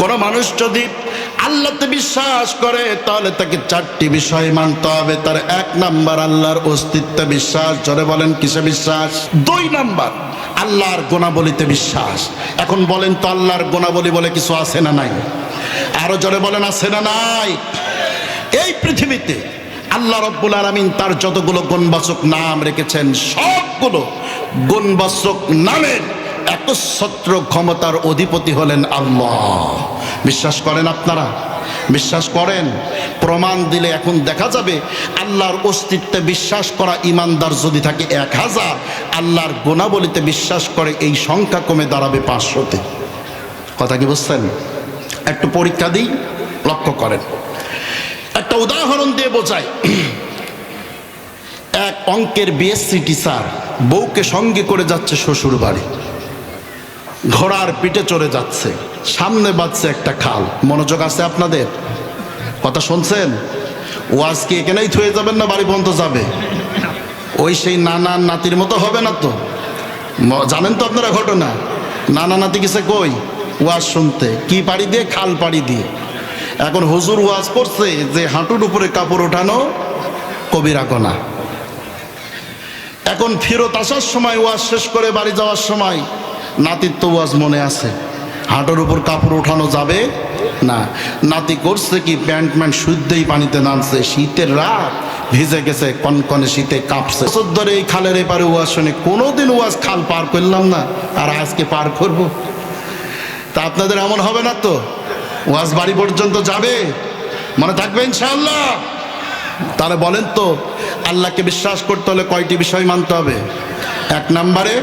কোন মানুষ যদি আল্লাহতে বিশ্বাস করে, তাহলে তাকে চারটি বিষয় মানতে হবে। তার এক নাম্বার, আল্লাহর অস্তিত্ব বিশ্বাস। জোরে বলেন, কিসে বিশ্বাস? দুই নাম্বার, আল্লাহর গুণাবলিতে বিশ্বাস। এখন বলেন তো আল্লাহর গুণাবলী বলে কিছু আছে না নাই? আরও জোরে বলেন, আছে না নাই? এই পৃথিবীতে আল্লাহ রব্বুল আলমিন তার যতগুলো গুণবাচক নাম রেখেছেন, সবগুলো গুণবাচক নামের একচ্ছত্র ক্ষমতার অধিপতি হলেন আল্লাহ। বিশ্বাস করেন আপনারা? বিশ্বাস করেন? প্রমাণ দিলে এখন দেখা যাবে আল্লাহর অস্তিত্বে বিশ্বাস করা ইমানদার যদি থাকে এক হাজার, আল্লাহর গুণাবলিতে বিশ্বাস করে এই সংখ্যা কমে দাঁড়াবে পাঁচশোতে। কথা কি বুঝছেন? একটু পরীক্ষা দিই, লক্ষ্য করেন। একটা উদাহরণ দিয়ে বোঝায় এক অঙ্কের বিএসসি টিচার বউকে সঙ্গে করে যাচ্ছে শ্বশুর বাড়ি ঘোড়ার পিঠে চড়ে যাচ্ছে। সামনে বাজছে একটা খাল। মনোযোগ আছে আপনাদের? কথা শুনছেন? ও আজকে এখানেই থুয়ে যাবেন না বাড়ি পর্যন্ত যাবে? ওই সেই নানা নাতির মতো হবে না তো? জানেন তো আপনারা ঘটনা? নানা নাতি গেছে কই? ওয়াজ শুনতে। কি পাড়ি দিয়ে? খাল পাড়ি দিয়ে। এখন হুজুর ওয়াজ করছে যে হাঁটুর উপরে কাপড় ওঠানো কবিরা গোনা এখন ফেরত আসার সময়, ওয়াজ শেষ করে বাড়ি যাওয়ার সময় নাতির তো ওয়াজ মনে আছে। হাঁটুর উপর কাপড় ওঠানো যাবে না। নাতি করছে কি, প্যান্ট ম্যান্ট শুদ্ধেই পানিতে নামছে। শীতের রাত ভিজে গেছে, কনকনে শীতে কাঁপছে। ধরে এই খালের এপারে ওয়াজ শুনে কোনোদিন ওয়াজ খাল পার করলাম না। আর আজকে পার করব। তা আপনাদের এমন হবে না তো? ওয়াজ বাড়ি পর্যন্ত যাবে? মনে থাকবে ইনশাআল্লাহ? তাহলে বলেন তো, আল্লাহকে বিশ্বাস করতে হলে কয়টি বিষয় মানতে হবে? এক নম্বরে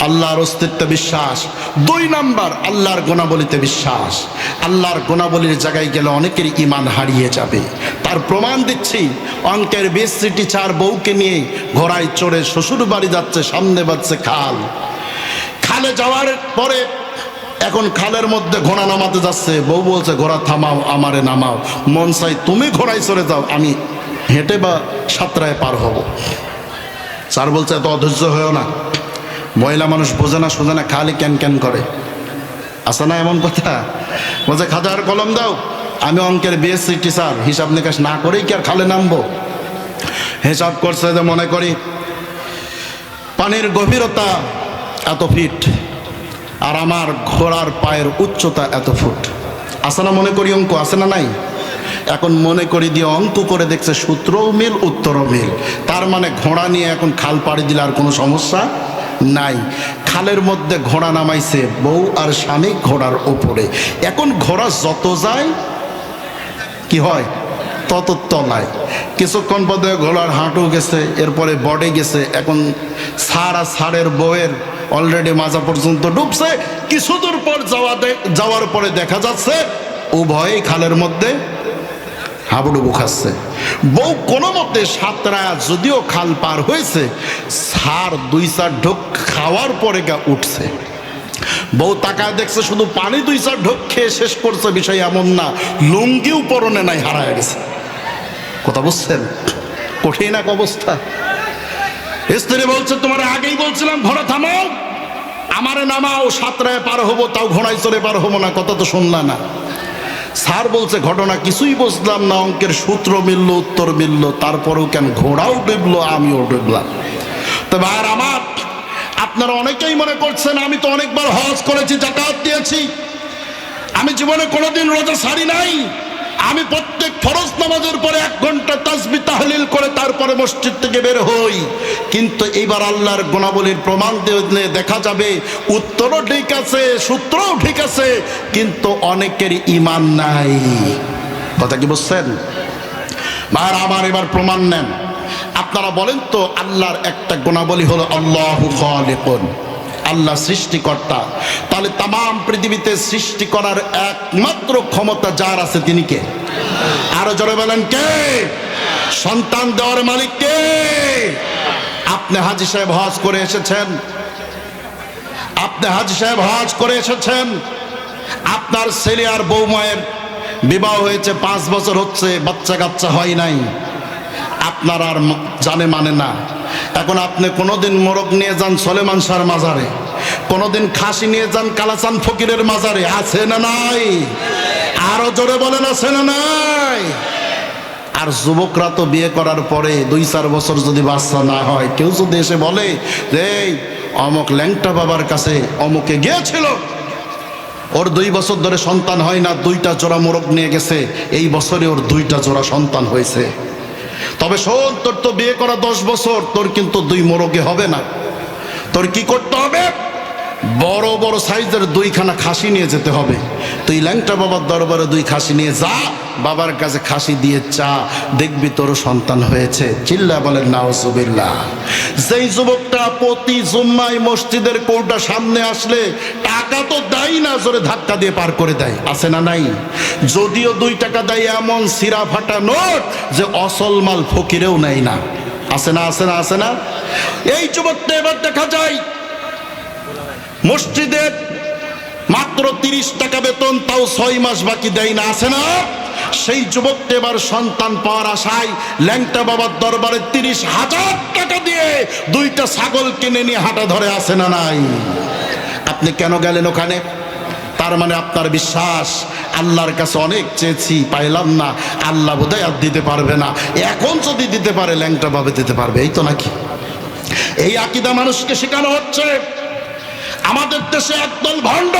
আল্লাহর অস্তিত্বে বিশ্বাস। দুই নাম্বার, আল্লাহর গুণাবলিতে বিশ্বাস। আল্লাহর গুণাবলীর জায়গায় গেলে অনেকের ইমান হারিয়ে যাবে। তার প্রমাণ দিচ্ছি, অঙ্কের বেশি টিচার বউকে নিয়ে ঘোড়ায় চড়ে শ্বশুর বাড়ি যাচ্ছে, সামনে বাজছে খাল। খালে যাওয়ার পরে এখন খালের মধ্যে ঘোড়া নামাতে যাচ্ছে। বউ বলছে, ঘোড়া থামাও, আমারে নামাও। মন চাই তুমি ঘোড়ায় চড়ে যাও, আমি হেঁটে বা সাতটায় পার হব। স্যার বলছে, এত অধৈর্য হয়েও না। মহিলা মানুষ বোঝে না, সোজে না, খালি ক্যান ক্যান করে। আছে না এমন কথা? বলছে খাজার কলম দাও। আমি অঙ্কের বিএসসি টিচার হিসাব নিকাশ না করেই কি আর খালে নামবো? হিসাব করছে যে, মনে করি, পানির গভীরতা এত ফিট আর আমার ঘোড়ার পায়ের উচ্চতা এত ফুট। আসে না মনে করি অঙ্ক? আছে না নাই? এখন মনে করি দিয়ে অঙ্ক করে দেখছে সূত্রও মিল, উত্তরও মিল। তার মানে ঘোড়া নিয়ে এখন খাল পাড়ি দিলে আর কোনো সমস্যা নাই। খালের মধ্যে ঘোড়া নামাইছে, বউ আর স্বামী ঘোড়ার ওপরে এখন ঘোড়া যত যায়, কি হয়? তত তলায়। কিছুক্ষণ পদে ঘোড়ার হাঁটু গেছে, এরপরে বডে গেছে। এখন সার আর সারের বউয়ের অলরেডি মাজা পর্যন্ত ডুবছে। কিছু দূর পর যাওয়া যাওয়ার পরে দেখা যাচ্ছে, উভয়ই খালের মধ্যে হাবুডুবু খাচ্ছে। বউ কোনো মতে সাতরা যদিও খাল পার হয়েছে, সার দুই চার ঢোক খাওয়ার পরে গা উঠছে। বউ তাকায় দেখছে শুধু পানি দুই চার ঢোক খেয়ে শেষ করছে, বিষয় এমন না, লুঙ্গিও পরনে নাই, হারায় গেছে। কথা বুঝছেন? কঠিন এক অবস্থা। স্ত্রী বলছে, তোমার আগেই বলছিলাম ঘোড়া থামাও আমারে নামাও, সাতটায় পার হব, তাও ঘোড়ায় চড়ে পার হব না, কথা তো শুনলা না। স্যার বলছে, ঘটনা কিছুই বুঝলাম না, অঙ্কের সূত্র মিলল, উত্তর মিলল, তারপরেও কেন ঘোড়াও ডুবলো, আমিও ডুবলাম? তবে আর আমার, আপনারা অনেকেই মনে করছেন, আমি তো অনেকবার হজ করেছি জাকাত দিয়েছি। আমি জীবনে কোনোদিন রোজা সারি নাই। আমি প্রত্যেক ফরজ নামাজের পরে এক ঘণ্টা তাসবি তাহলিল করে তারপরে মসজিদ থেকে বের হই। কিন্তু এইবার আল্লাহর গুণাবলীর প্রমাণ দিলে দেখা যাবে, উত্তরও ঠিক আছে, সূত্রও ঠিক আছে, কিন্তু অনেকের ইমান নাই। কথা কি বুঝছেন? আর আমার এবার প্রমাণ নেন। আপনারা বলেন তো, আল্লাহর একটা গুণাবলী হলো আল্লাহ খালিকুন। আল্লাহ সৃষ্টিকর্তা। তাহলে তাম পৃথিবীতে সৃষ্টি করার একমাত্র ক্ষমতা যার আছে তিনি কে? আরও জোরে বলেন কে? সন্তান দেওয়ার মালিক কে? আপনি হাজি সাহেব হজ করে এসেছেন। আপনি হাজি সাহেব হজ করে এসেছেন। আপনার ছেলে আর বৌমায়ের বিবাহ হয়েছে, পাঁচ বছর হচ্ছে বাচ্চা কাচ্চা হয় নাই। আপনার আর জানে মানে না। এখন আপনি কোনোদিন মোরগ নিয়ে যান সলেমান শাহর মাজারে কোনোদিন খাসি নিয়ে যান কালাচান ফকিরের মাজারে আছে না নাই? আরও জোরে বলেন আছে না নাই? আর যুবকরা তো বিয়ে করার পরে দুই চার বছর যদি বাচ্চা না হয় কেউ যদি এসে বলে যে "এই, অমুক ল্যাংটা বাবার কাছে অমুকে গিয়েছিল? ওর দুই বছর ধরে সন্তান হয় না দুইটা জোড়া মোরগ নিয়ে গেছে এই বছরে ওর দুইটা জোড়া সন্তান হয়েছে। তবে শোন, তোর তো বিয়ে করা দশ বছর, তোর কিন্তু দুই মোরগে হবে না। তোর কি করতে হবে? বড় বড় সাইজের দুইখানা খাসি নিয়ে যেতে হবে। তুই ল্যাংটা বাবার দরবারে দুই খাসি নিয়ে যা, বাবার কাছে খাসি দিয়ে চা, দেখবি তোর সন্তান হয়েছে। চিল্লা বলেন নাওসুবিল্লা যেই যুবকটা প্রতি জুম্মায় মসজিদের কৌটা সামনে আসলে টাকা তো দেয় না, জোরে ধাক্কা দিয়ে পার করে দেয়। আছে না নাই? যদিও দুই টাকা দেয় এমন সিরা ফাটা নোট যে অসল মাল ফকিরেও নেয় না। আছে না আছে না আছে না? এই যুবকটা এবার দেখা যায় মসজিদের মাত্র তিরিশ টাকা বেতন, তাও ছয় মাস বাকি দেয় না, আছে না? সেই যুবকটা এবার সন্তান পাওয়ার আশায় ল্যাংটা বাবার দরবারে তিরিশ হাজার টাকা দিয়ে দুইটা ছাগল কিনে নিয়ে হাঁটা ধরে আসে না নাই? আপনি কেন গেলেন ওখানে? তার মানে আপনার বিশ্বাস, আল্লাহর কাছে অনেক চেয়েছি, পাইলাম না। আল্লাহ বোধহয় আর দিতে পারবে না। এখন যদি দিতে পারে, ল্যাংটা ভাবে দিতে পারবে, এই তো নাকি? এই আকিদা মানুষকে শেখানো হচ্ছে। আমাদের দেশে একদল ভণ্ড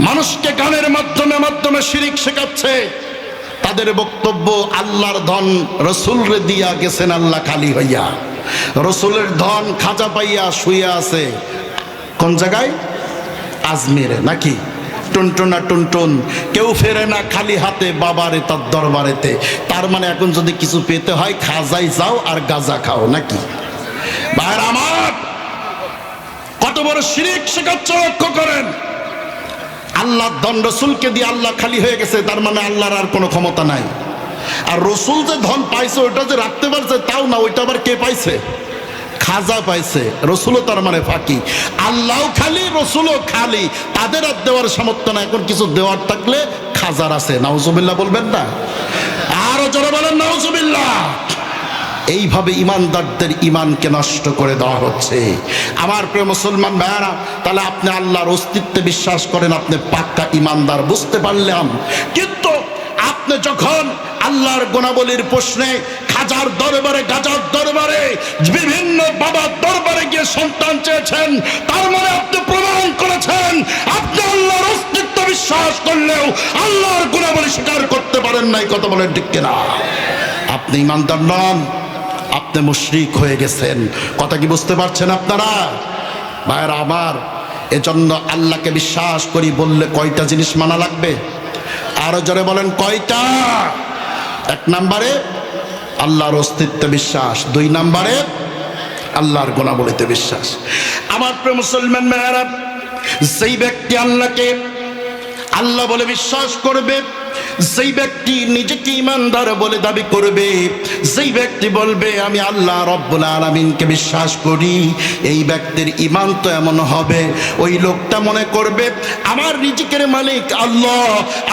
মানুষকে গানের মাধ্যমে মাধ্যমে শিরিক শেখাচ্ছে। তাদের বক্তব্য আল্লাহর ধন রসুলরে দিয়া গেছেন আল্লাহ খালি হইয়া। রসুলের ধন খাজা পাইয়া শুয়ে আছে। কোন জায়গায়? আজমিরে, নাকি? টুনটুনা টুনটুন। কেউ ফেরে না খালি হাতে বাবারে, তার দরবারেতে। তার মানে এখন যদি কিছু পেতে হয়, খাজাই যাও আর গাজা খাও, নাকি? ভাইয়ের আমার কত বড় শিরিক শেখাচ্ছে লক্ষ্য করেন। আল্লাহ ধন রসুলকে দিয়ে আল্লাহ খালি হয়ে গেছে, তার মানে আল্লাহর আর কোনো ক্ষমতা নাই। আর রসুল যে ধন পাইছে, ওইটা যে রাখতে পারছে, তাও না, ওইটা আবার কে পাইছে? খাজা পাইছে। রসুলও তার মানে ফাঁকি। আল্লাহ খালি, রসুলও খালি। তাদের আর দেওয়ার সামর্থ্য না এখন কিছু দেওয়ার থাকলে খাজার আছে। নাউজুবিল্লাহ বলবেন না? আরও জোরে বলেন, নাউজুবিল্লাহ। এইভাবে ইমানদারদের ইমানকে নষ্ট করে দেওয়া হচ্ছে। আমার প্রিয় মুসলমান ভাইয়ারা, তাহলে আপনি আল্লাহর অস্তিত্বে বিশ্বাস করেন, আপনি পাক্কা ইমানদার, বুঝতে পারলাম। কিন্তু আপনি যখন আল্লাহর গুণাবলীর প্রশ্নে খাজার দরবারে, গাজার দরবারে, বিভিন্ন বাবার দরবারে গিয়ে সন্তান চেয়েছেন, তার মানে আপনি প্রমাণ করেছেন, আপনি আল্লাহর অস্তিত্ব বিশ্বাস করলেও আল্লাহর গুণাবলী স্বীকার করতে পারেন নাই, কথা বলেন ঠিক কিনা? আপনি ইমানদার নন। আপনি মুশরিক হয়ে গেছেন। কথা কি বুঝতে পারছেন আপনারা? ভাইয়ের আমার, এজন্য আল্লাহকে বিশ্বাস করি বললে কয়টা জিনিস মানা লাগবে? আরও জোরে বলেন, কয়টা? এক নম্বরে, আল্লাহর অস্তিত্ব বিশ্বাস। দুই নম্বরে, আল্লাহর গুণাবলিতে বিশ্বাস। আমার প্রিয় মুসলমান মেয়েরা সেই ব্যক্তি আল্লাহকে আল্লাহ বলে বিশ্বাস করবে সেই ব্যক্তি নিজেকে ইমানদার বলে দাবি করবে সেই ব্যক্তি বলবে, আমি আল্লাহ রব্বুল আলমিনকে বিশ্বাস করি, এই ব্যক্তির ইমান তো এমন হবে। ওই লোকটা মনে করবে, আমার রিজিকের মালিক আল্লাহ,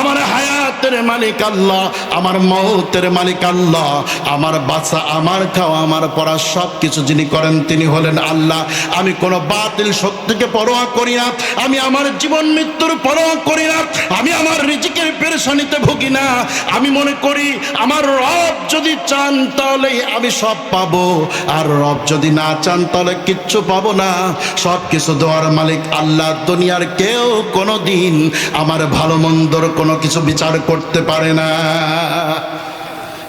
আমার হায়াতের মালিক আল্লাহ, আমার মৌতের মালিক আল্লাহ, আমার বাচ্চা, আমার খাওয়া, আমার পড়া সব কিছু যিনি করেন তিনি হলেন আল্লাহ। আমি কোনো বাতিল শক্তিকে পরোয়া করি না, আমি আমার জীবন মৃত্যুর পরোয়া করি না, আমি আমার রিজিকের পেরেশানিতে ভুগি না আমি মনে করি আমার রব যদি চান তাহলে আমি সব পাবো। আর রব যদি না চান তাহলে কিচ্ছু পাবো না। সব কিছু দেওয়ার মালিক আল্লাহ, দুনিয়ার কেউ কোনো দিন আমার ভালো মন্দর কোনো কিছু বিচার করতে পারে না।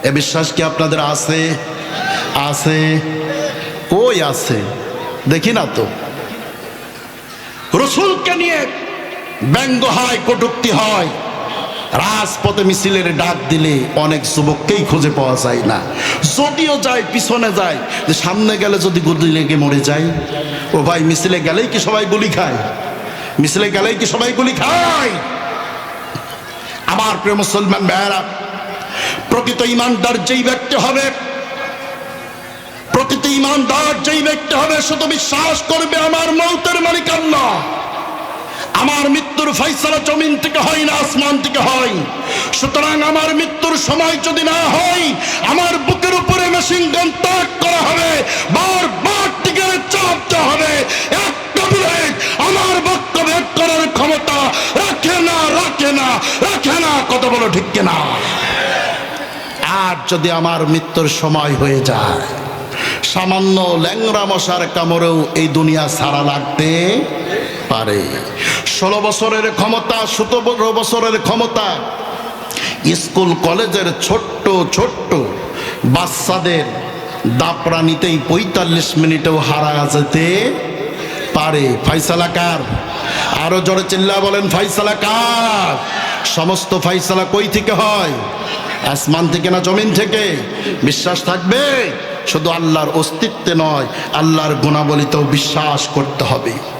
এ বিশ্বাস কি আপনাদের আছে? আছে। কই আছে? দেখি না তো। রসুলকে নিয়ে ব্যঙ্গ হয়, কটুক্তি হয়। রাজপথে মিছিলের ডাক দিলে অনেক যুবককেই খুঁজে পাওয়া যায় না। যদিও যায়, পিছনে যায়, যে সামনে গেলে যদি গুলি লেগে মরে যায়, ও ভাই মিছিলে গেলেই কি সবাই গুলি খায়? মিছিলে গেলেই কি সবাই গুলি খায়? আমার প্রিয় মুসলমান ভাইয়েরা, প্রকৃত ইমানদার যেই ব্যক্তি হবে, প্রকৃত ইমানদার যেই ব্যক্তি হবে, শুধু বিশ্বাস করবে আমার মৌতের মালিক আল্লাহ। আমার মৃত্যুর ফয়সালা জমিন থেকে হয় না, আসমান থেকে হয়। সুতরাং আমার মৃত্যুর সময় যদি না হয়, আমার বুকের উপরে মেশিন গান তাক করা হবে, বারবার টিকে চাপ দেওয়া হবে। আমার বক্তব্য করার ক্ষমতা রাখে না রাখে না রাখে না কত বলো ঠিক না আর যদি আমার মৃত্যুর সময় হয়ে যায়, সামান্য ল্যাংরা মশার কামড়েও এই দুনিয়া সারা লাগতে পারে। ষোলো বছরের ক্ষমতা, সতেরো বছরের ক্ষমতা। স্কুল, কলেজের ছোট্ট ছোট্ট বাচ্চাদের দাপড়া নিতেই পঁয়তাল্লিশ মিনিটেও হারা যেতে পারে। ফাইসালা কার? আরও জোরে চিল্লা বলেন, ফাইসালা কার? সমস্ত ফাইসালা কই থেকে হয়? আসমান থেকে না জমিন থেকে? বিশ্বাস থাকবে? শুধু আল্লাহর অস্তিত্বে নয়, আল্লাহর গুণাবলিতেও বিশ্বাস করতে হবে।